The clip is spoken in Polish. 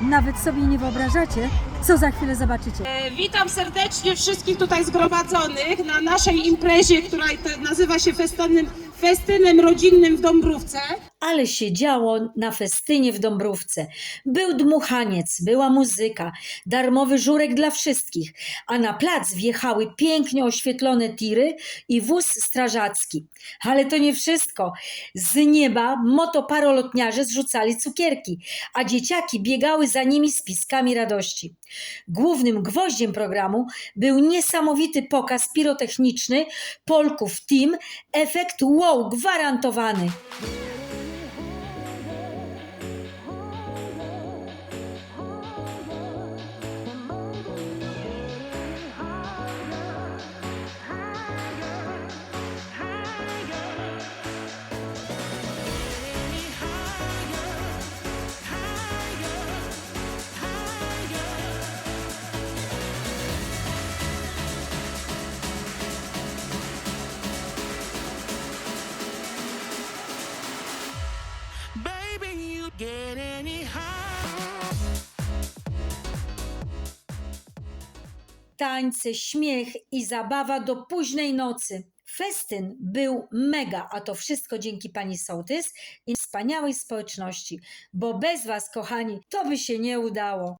Nawet sobie nie wyobrażacie, co za chwilę zobaczycie. E, Witam serdecznie wszystkich tutaj zgromadzonych na naszej imprezie, która nazywa się festynem, festynem rodzinnym w Dąbrówce. Ale się działo na festynie w Dąbrówce. Był dmuchaniec, była muzyka, darmowy żurek dla wszystkich, a na plac wjechały pięknie oświetlone tiry i wóz strażacki. Ale to nie wszystko. Z nieba motoparolotniarze zrzucali cukierki, a dzieciaki biegały za nimi z piskami radości. Głównym gwoździem programu był niesamowity pokaz pirotechniczny Polków Team, efekt wow gwarantowany. Get any tańce, śmiech i zabawa do późnej nocy. Festyn był mega, a to wszystko dzięki pani Sołtys i wspaniałej społeczności, bo bez was, kochani, to by się nie udało.